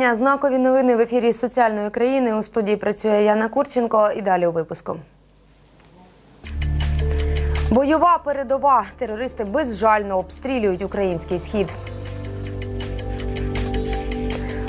вітання. Знакові новини в ефірі соціальної країни. У студії працює Яна Курченко. І далі у випуску. Бойова передова. Терористи безжально обстрілюють український схід.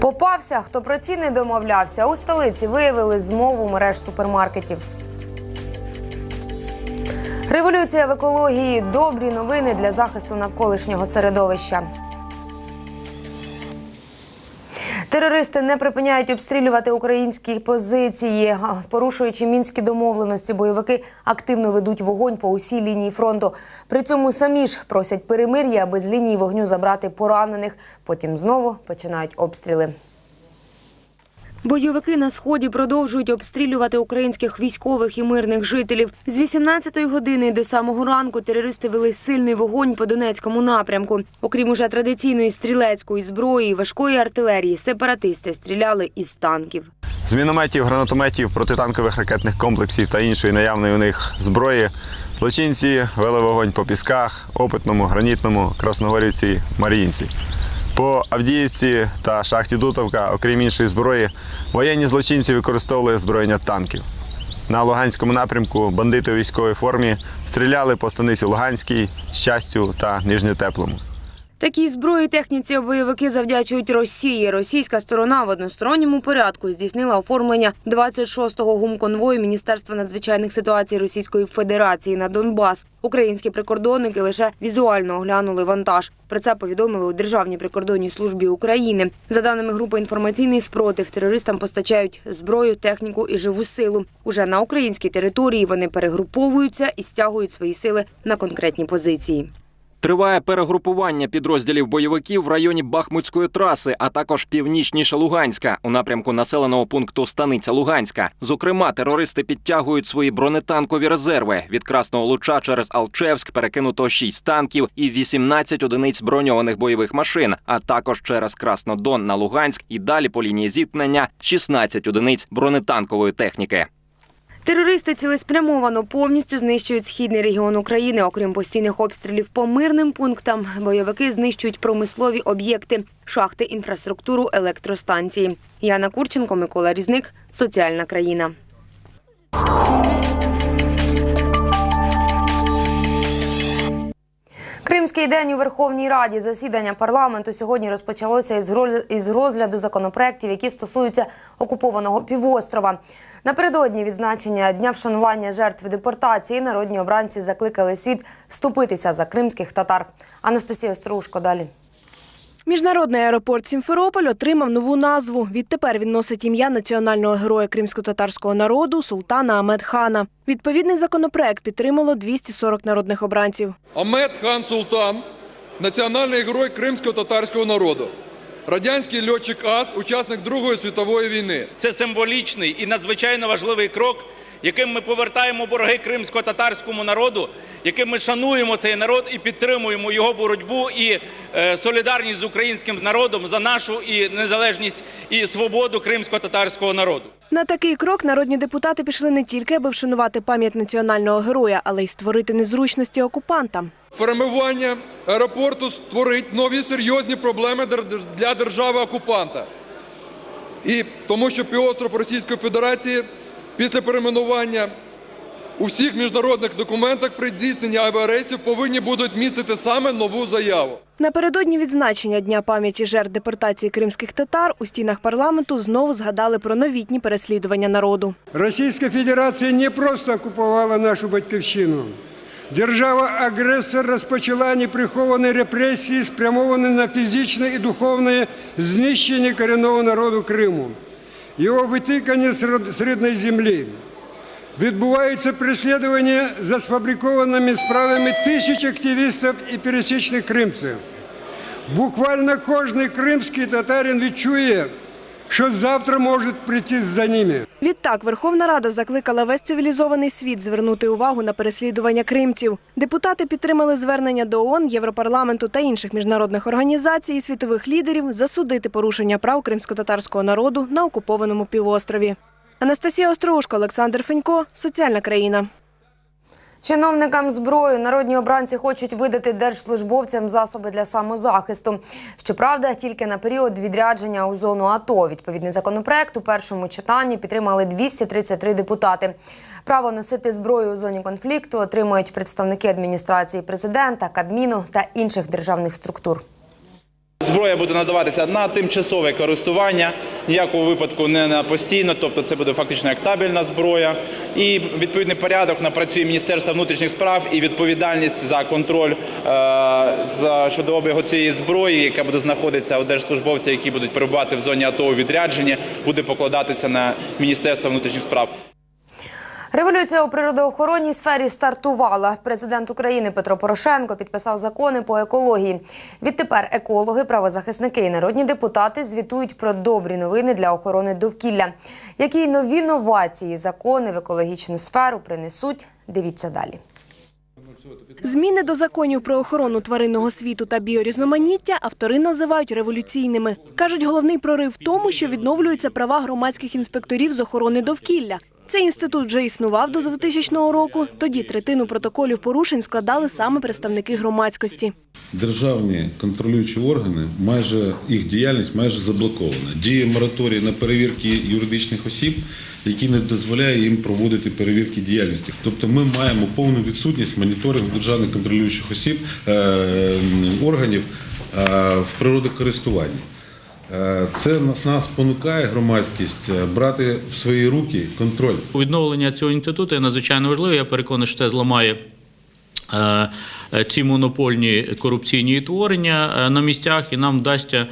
Попався, хто про ціни домовлявся. У столиці виявили змову мереж супермаркетів. Революція в екології. Добрі новини для захисту навколишнього середовища. Терористи не припиняють обстрілювати українські позиції. Порушуючи мінські домовленості, бойовики активно ведуть вогонь по усій лінії фронту. При цьому самі ж просять перемир'я, аби з лінії вогню забрати поранених. Потім знову починають обстріли. Бойовики на сході продовжують обстрілювати українських військових і мирних жителів. З 18-ї години до самого ранку терористи вели сильний вогонь по Донецькому напрямку. Окрім уже традиційної стрілецької зброї важкої артилерії, сепаратисти стріляли із танків. З мінометів, гранатометів, протитанкових ракетних комплексів та іншої наявної у них зброї злочинці вели вогонь по пісках, опитному, гранітному, Красногорівці, Маріїнці. По Авдіївці та шахті Дутовка, окрім іншої зброї, воєнні злочинці використовували озброєння танків. На Луганському напрямку бандити у військовій формі стріляли по станиці Луганській, Щастю та Нижньотеплому. Такій зброї техніці бойовики завдячують Росії. Російська сторона в односторонньому порядку здійснила оформлення 26-го гумконвою Міністерства надзвичайних ситуацій Російської Федерації на Донбас. Українські прикордонники лише візуально оглянули вантаж. Про це повідомили у Державній прикордонній службі України. За даними групи інформаційний спротив, терористам постачають зброю, техніку і живу силу. Уже на українській території вони перегруповуються і стягують свої сили на конкретні позиції. Триває перегрупування підрозділів бойовиків в районі Бахмутської траси, а також північніше Луганська у напрямку населеного пункту Станиця Луганська. Зокрема, терористи підтягують свої бронетанкові резерви. Від Красного Луча через Алчевськ перекинуто 6 танків і 18 одиниць броньованих бойових машин, а також через Краснодон на Луганськ і далі по лінії зіткнення 16 одиниць бронетанкової техніки. Терористи цілеспрямовано повністю знищують східний регіон України. Окрім постійних обстрілів по мирним пунктам, бойовики знищують промислові об'єкти, шахти, інфраструктуру, електростанції. Яна Курченко, Микола Різник, Соціальна країна. Кримський день у Верховній Раді засідання парламенту сьогодні розпочалося із роз- із розгляду законопроєктів, які стосуються окупованого півострова. Напередодні відзначення дня вшанування жертв депортації народні обранці закликали світ вступитися за кримських татар. Анастасія Острушко далі. Міжнародний аеропорт Сімферополь отримав нову назву. Відтепер він носить ім'я національного героя кримсько-татарського народу султана Ахмед-хана. Відповідний законопроект підтримало 240 народних обранців. Амед Хан Султан, національний герой кримсько-татарського народу. Радянський льотчик АС, учасник Другої світової війни. Це символічний і надзвичайно важливий крок, яким ми повертаємо борги кримсько-татарському народу, яким ми шануємо цей народ і підтримуємо його боротьбу і е, солідарність з українським народом за нашу і незалежність і свободу кримсько-татарського народу. На такий крок народні депутати пішли не тільки, аби вшанувати пам'ять національного героя, але й створити незручності окупантам. Перемивання аеропорту створить нові серйозні проблеми для держави-окупанта. І тому що півостров Російської Федерації після перейменування у всіх міжнародних документах при здійсненні авіарейсів повинні будуть містити саме нову заяву. Напередодні відзначення Дня пам'яті жертв депортації кримських татар у стінах парламенту знову згадали про новітні переслідування народу. Російська Федерація не просто окупувала нашу батьківщину. Держава-агресор розпочала неприховані репресії, спрямовані на фізичне і духовне знищення корінного народу Криму, його витикання з род- з рідної землі. Відбуваються переслідування за сфабрикованими справами тисяч активістів і пересічних кримців. Буквально кожний кримський татарин відчує, що завтра можуть прийти за ними. Відтак Верховна Рада закликала весь цивілізований світ звернути увагу на переслідування кримців. Депутати підтримали звернення до ООН, Європарламенту та інших міжнародних організацій і світових лідерів засудити порушення прав кримсько-татарського народу на окупованому півострові. Анастасія Остроушко, Олександр Фенько, Соціальна країна. Чиновникам зброю народні обранці хочуть видати держслужбовцям засоби для самозахисту. Щоправда, тільки на період відрядження у зону АТО. Відповідний законопроект у першому читанні підтримали 233 депутати. Право носити зброю у зоні конфлікту отримують представники адміністрації президента, Кабміну та інших державних структур. Зброя буде надаватися на тимчасове користування, ніякого випадку не на постійно, тобто це буде фактично як табельна зброя. І відповідний порядок напрацює Міністерство внутрішніх справ і відповідальність за контроль е, за щодо обігу цієї зброї, яка буде знаходитися у держслужбовців, які будуть перебувати в зоні АТО у відрядженні, буде покладатися на Міністерство внутрішніх справ. Революція у природоохоронній сфері стартувала. Президент України Петро Порошенко підписав закони по екології. Відтепер екологи, правозахисники і народні депутати звітують про добрі новини для охорони довкілля. Які нові новації закони в екологічну сферу принесуть? Дивіться далі. Зміни до законів про охорону тваринного світу та біорізноманіття автори називають революційними. Кажуть, головний прорив в тому, що відновлюються права громадських інспекторів з охорони довкілля. Цей інститут вже існував до 2000 року. Тоді третину протоколів порушень складали саме представники громадськості. Державні контролюючі органи, майже їх діяльність майже заблокована. Діє мораторій на перевірки юридичних осіб, який не дозволяє їм проводити перевірки діяльності. Тобто ми маємо повну відсутність моніторингу державних контролюючих осіб е, органів е, в природокористуванні. Е, Це нас, нас спонукає громадськість е, брати в свої руки контроль. Відновлення цього інституту є надзвичайно важливе. Я переконаний, що це зламає е, ці монопольні корупційні творення на місцях, і нам вдасться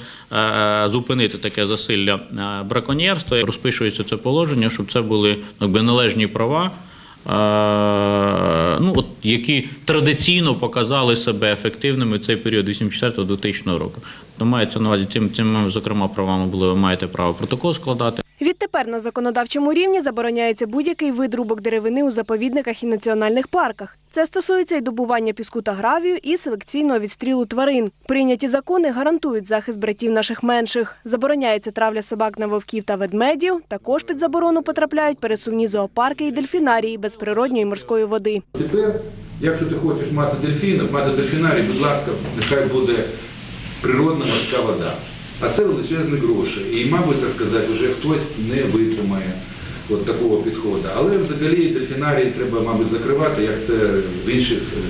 зупинити таке засилля браконьєрства. Розпишується це положення, щоб це були якби, належні права. Ну, от, які традиційно показали себе ефективними в цей період 84-2000 року. То мається на увазі цим, цими, зокрема, правами були ви маєте право протокол складати. Відтепер на законодавчому рівні забороняється будь-який вид рубок деревини у заповідниках і національних парках. Це стосується і добування піску та гравію, і селекційного відстрілу тварин. Прийняті закони гарантують захист братів наших менших. Забороняється травля собак на вовків та ведмедів. Також під заборону потрапляють пересувні зоопарки і дельфінарії без природньої морської води. Тепер, якщо ти хочеш мати дельфінів, мати дельфінарій, будь ласка, нехай буде природна морська вода. А це величезні гроші. І, мабуть, так сказати, вже хтось не витримає от такого підходу. Але взагалі дельфінарії треба, мабуть, закривати, як це в інших е,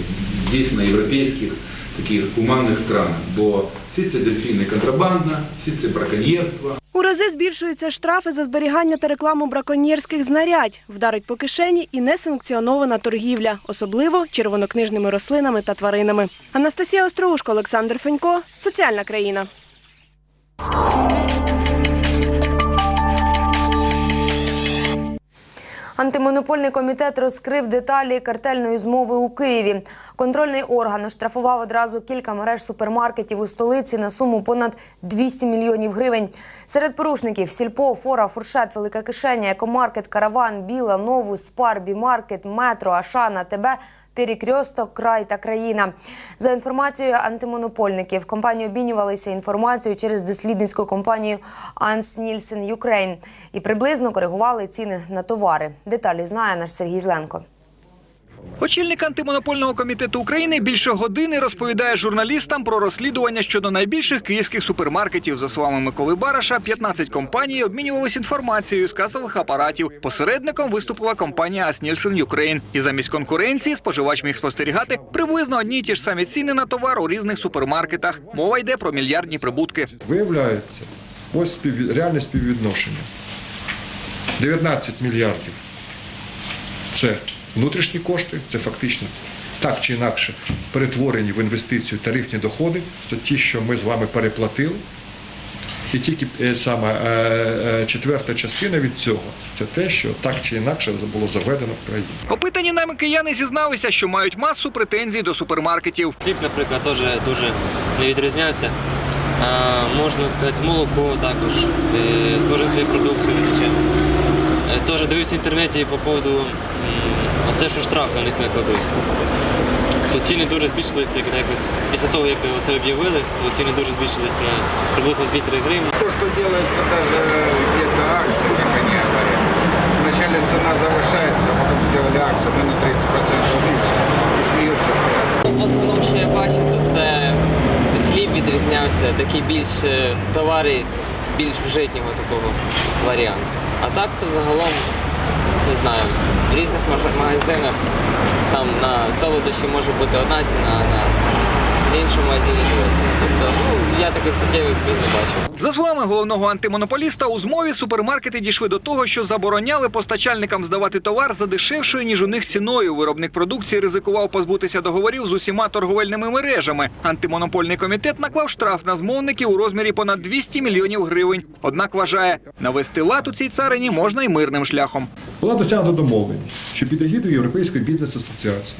дійсно європейських таких гуманних странах. Бо всі ці дельфіни контрабандна, всі це браконьєрство. У рази збільшуються штрафи за зберігання та рекламу браконьєрських знарядь, вдарить по кишені і несанкціонована торгівля, особливо червонокнижними рослинами та тваринами. Анастасія Остроушко, Олександр Фенько, соціальна країна. Антимонопольний комітет розкрив деталі картельної змови у Києві. Контрольний орган оштрафував одразу кілька мереж супермаркетів у столиці на суму понад 200 мільйонів гривень. Серед порушників сільпо, фора, фуршет, велика кишеня, екомаркет, караван, біла, нову, спар, бімаркет, метро, Ашана, ТБ. Перекрьосток, край та країна. За інформацією антимонопольників, компанії обмінювалися інформацією через дослідницьку компанію Анс Нільсен Юкрейн і приблизно коригували ціни на товари. Деталі знає наш Сергій Зленко. Очільник антимонопольного комітету України більше години розповідає журналістам про розслідування щодо найбільших київських супермаркетів. За словами Миколи Бараша, 15 компаній обмінювалися інформацією з касових апаратів. Посередником виступила компанія Аснільсен Юкрейн. І замість конкуренції споживач міг спостерігати приблизно одні й ті ж самі ціни на товар у різних супермаркетах. Мова йде про мільярдні прибутки. Виявляється, ось спів... реальне співвідношення. 19 мільярдів це внутрішні кошти, це фактично так чи інакше перетворені в інвестицію тарифні доходи. Це ті, що ми з вами переплатили. І тільки е, саме е, е, четверта частина від цього це те, що так чи інакше було заведено в країну. Опитані нами кияни зізналися, що мають масу претензій до супермаркетів. Хліб, наприклад, теж дуже не відрізнявся. А, можна сказати, молоко також, е, теж свою продукцію. Е, Теж дивився в інтернеті по поводу м, оце, що штраф на них накладуть. То ціни дуже збільшилися як якось після того, як це об'явили, то ціни дуже збільшились на приблизно 2-3 гривні. То, что делается даже где-то акции, как они говорят, на вначале цена завышается, а потом сделали акцию, мы на 30% меньше. И смеются. В основному, що я бачив, то це хліб відрізнявся, такі більш е, товари, більш вжитнього такого варіанту. А так то загалом, не знаю, в різних магазинах. Там на солодощі може бути одна ціна, на іншому магазині друга. Тобто, ну, я таких суттєвих змін не бачив. За словами головного антимонополіста, у змові супермаркети дійшли до того, що забороняли постачальникам здавати товар за дешевшою, ніж у них ціною. Виробник продукції ризикував позбутися договорів з усіма торговельними мережами. Антимонопольний комітет наклав штраф на змовників у розмірі понад 200 мільйонів гривень. Однак вважає, навести лад у цій царині можна й мирним шляхом. Була досягнута домовленість, що під егідою Європейської бізнес-асоціації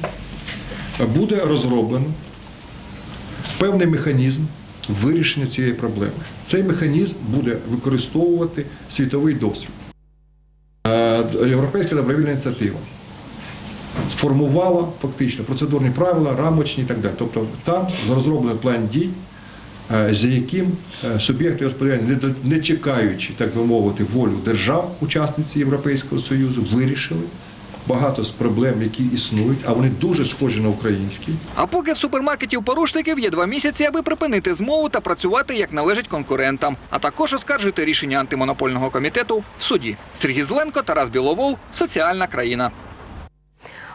буде розроблено певний механізм вирішення цієї проблеми. Цей механізм буде використовувати світовий досвід. Е, Європейська добровільна ініціатива сформувала фактично процедурні правила, рамочні і так далі. Тобто там розроблений план дій, е, за яким е, суб'єкти не не чекаючи, так би мовити, волю держав, учасниці Європейського Союзу, вирішили багато з проблем, які існують, а вони дуже схожі на українські. А поки в супермаркетів порушників є два місяці, аби припинити змову та працювати як належить конкурентам, а також оскаржити рішення антимонопольного комітету в суді. Сергій Зленко, Тарас Біловол, соціальна країна.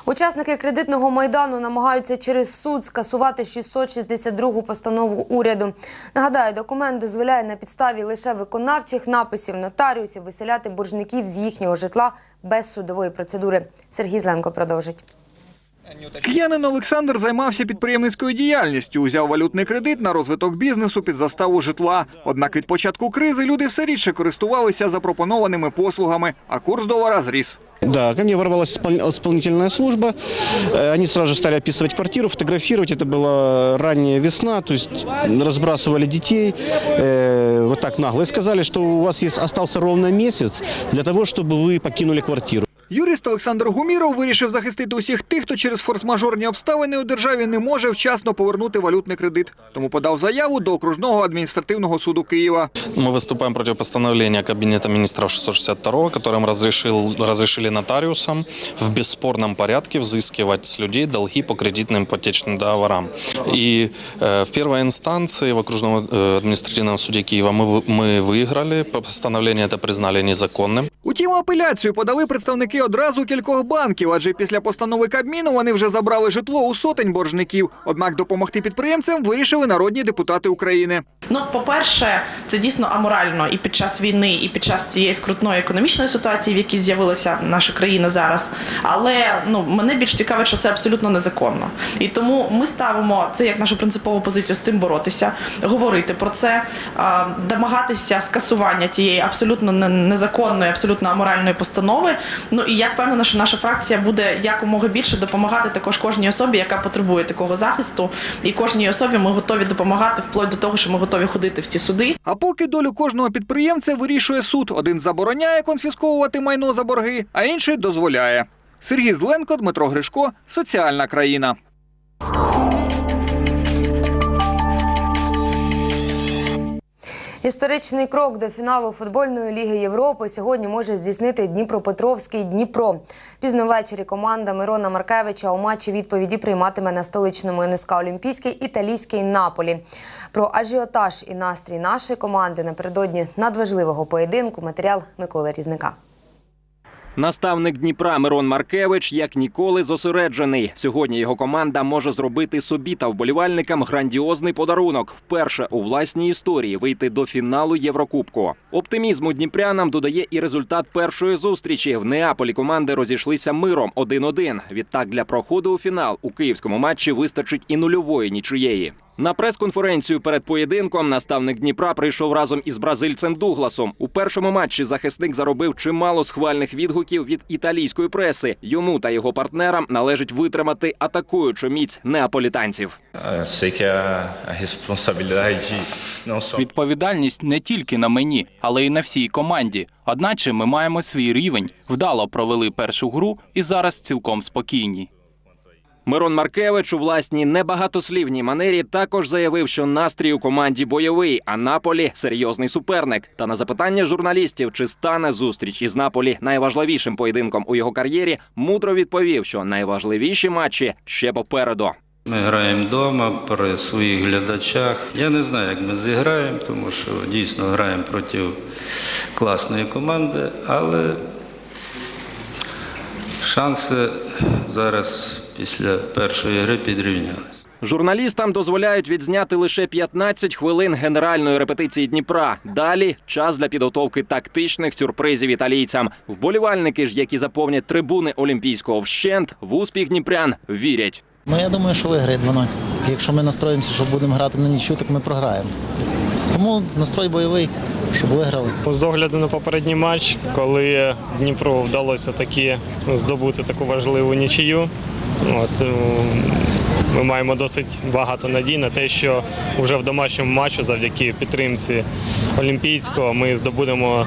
Учасники кредитного майдану намагаються через суд скасувати 662 постанову уряду. Нагадаю, документ дозволяє на підставі лише виконавчих написів нотаріусів виселяти боржників з їхнього житла без судової процедури. Сергій Зленко продовжить. Киянин Олександр займався підприємницькою діяльністю, узяв валютний кредит на розвиток бізнесу під заставу житла. Однак від початку кризи люди все рідше користувалися запропонованими послугами, а курс долара зріс. Да, ко мне ворвалась испол- исполнительная служба. Э, Они сразу же стали описывать квартиру, фотографировать. Это была ранняя весна, то есть разбрасывали детей э, вот так нагло. И сказали, что у вас есть, остался ровно месяц для того, чтобы вы покинули квартиру. Юрист Олександр Гуміров вирішив захистити усіх тих, хто через форс-мажорні обставини у державі не може вчасно повернути валютний кредит. Тому подав заяву до окружного адміністративного суду Києва. Мы выступаем против постановления Кабинета министров 662, которым разрешил, разрешили нотариусам в бесспорном порядке взыскивать с людей долги по кредитным ипотечным договорам. И э, в первой инстанции в окружном э, административном суде Киева мы, вы- мы выиграли, постановление это признали незаконным. Утім, апеляцію подали представники одразу кількох банків, адже після постанови Кабміну вони вже забрали житло у сотень боржників. Однак допомогти підприємцям вирішили народні депутати України. Ну, по-перше, це дійсно аморально і під час війни, і під час цієї скрутної економічної ситуації, в якій з'явилася наша країна зараз. Але ну мене більш цікавить, що це абсолютно незаконно. І тому ми ставимо це як нашу принципову позицію з тим боротися, говорити про це, домагатися скасування цієї абсолютно не- незаконної, абсолютно аморальної постанови. Ну і я впевнена, що наша фракція буде якомога більше допомагати також кожній особі, яка потребує такого захисту, і кожній особі ми готові допомагати вплоть до того, що ми готові ходити в ці суди. А поки долю кожного підприємця вирішує суд. Один забороняє конфісковувати майно за борги, а інший дозволяє. Сергій Зленко, Дмитро Гришко, соціальна країна. Історичний крок до фіналу футбольної ліги Європи сьогодні може здійснити Дніпропетровський Дніпро. Пізно ввечері команда Мирона Маркевича у матчі відповіді прийматиме на столичному НСК Олімпійський італійський Наполі. Про ажіотаж і настрій нашої команди напередодні надважливого поєдинку матеріал Миколи Різника. Наставник Дніпра Мирон Маркевич як ніколи зосереджений. Сьогодні його команда може зробити собі та вболівальникам грандіозний подарунок. Вперше у власній історії вийти до фіналу Єврокубку. Оптимізму дніпрянам додає і результат першої зустрічі. В Неаполі команди розійшлися миром 1-1. Відтак для проходу у фінал у київському матчі вистачить і нульової нічиєї. На прес-конференцію перед поєдинком наставник Дніпра прийшов разом із бразильцем Дугласом. У першому матчі захисник заробив чимало схвальних відгуків від італійської преси. Йому та його партнерам належить витримати атакуючу міць неаполітанців. Відповідальність не тільки на мені, але й на всій команді. Одначе ми маємо свій рівень, вдало провели першу гру і зараз цілком спокійні. Мирон Маркевич у власній небагатослівній манері також заявив, що настрій у команді бойовий, а Наполі серйозний суперник. Та на запитання журналістів, чи стане зустріч із Наполі найважливішим поєдинком у його кар'єрі, мудро відповів, що найважливіші матчі ще попереду. Ми граємо вдома при своїх глядачах. Я не знаю, як ми зіграємо, тому що дійсно граємо проти класної команди, але шанси зараз після першої гри підрівнялися. Журналістам дозволяють відзняти лише 15 хвилин генеральної репетиції Дніпра. Далі час для підготовки тактичних сюрпризів італійцям. Вболівальники ж, які заповнять трибуни Олімпійського вщент, в успіх дніпрян вірять. Ну, я думаю, що виграє 2-0. Якщо ми настроїмося, що будемо грати на нічю, так ми програємо. Тому настрой бойовий, щоб виграли. З огляду на попередній матч, коли Дніпру вдалося таки здобути таку важливу нічию, от, е, ми маємо досить багато надій на те, що вже в домашньому матчі, завдяки підтримці Олімпійського, ми здобудемо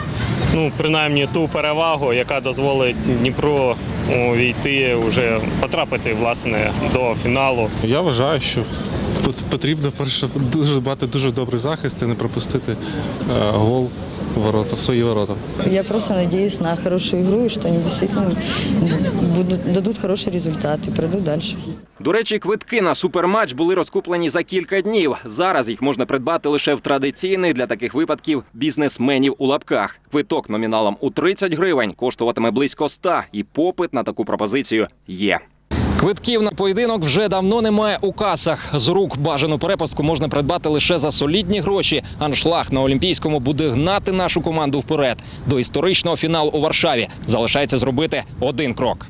ну, принаймні ту перевагу, яка дозволить Дніпру війти, вже потрапити власне, до фіналу. Я вважаю, що тут потрібно перше дуже мати дуже добрий захист і не пропустити е, гол ворота, в свої ворота. Я просто надеюсь на хорошую игру и что они действительно будут, дадут хороший результат и пройдут дальше. До речі, квитки на суперматч були розкуплені за кілька днів. Зараз їх можна придбати лише в традиційних для таких випадків бізнесменів у лапках. Квиток номіналом у 30 гривень коштуватиме близько 100, і попит на таку пропозицію є. Квитків на поєдинок вже давно немає у касах. З рук бажану перепустку можна придбати лише за солідні гроші. Аншлаг на Олімпійському буде гнати нашу команду вперед. До історичного фіналу у Варшаві залишається зробити один крок.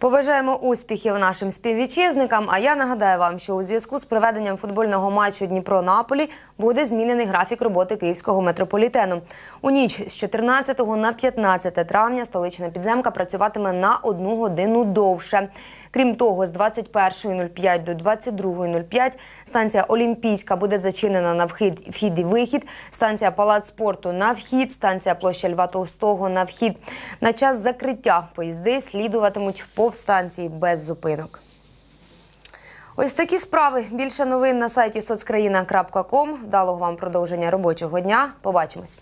Побажаємо успіхів нашим співвітчизникам. А я нагадаю вам, що у зв'язку з проведенням футбольного матчу Дніпро-Наполі буде змінений графік роботи київського метрополітену. У ніч з 14 на 15 травня столична підземка працюватиме на одну годину довше. Крім того, з 21.05 до 22.05 станція Олімпійська буде зачинена на вхід, вхід і вихід. Станція Палац спорту на вхід, станція площа Льва Толстого на вхід. На час закриття поїзди слідуватимуть повз станцій без зупинок. Ось такі справи. Більше новин на сайті соцкраїна.ком. Далого вам продовження робочого дня. Побачимось.